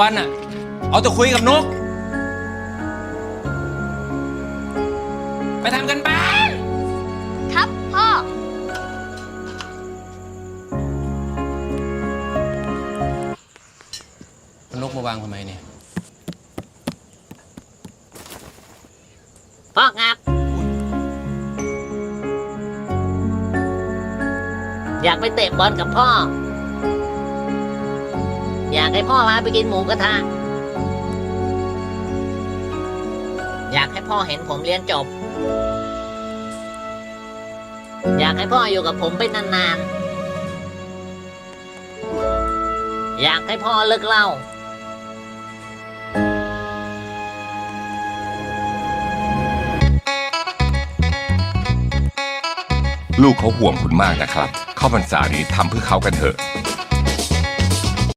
วันๆน่ะ เอาแต่คุยกับนก ไปทำกันบ้านครับพ่อนกมาวางทำไมเนี่ย พ่อครับ อยากไปเตะบอลกับพ่อ อยากให้พ่อพาไปกินหมูกระทะ อยากให้พ่อเห็นผมเรียนจบ อยากให้พ่ออยู่กับผมไปนานๆ อยากให้พ่อเลิกเล้าลูกเขาห่วงคุณมากนะครับ เข้าพรรษานี้ทำเพื่อเขากันเถอะ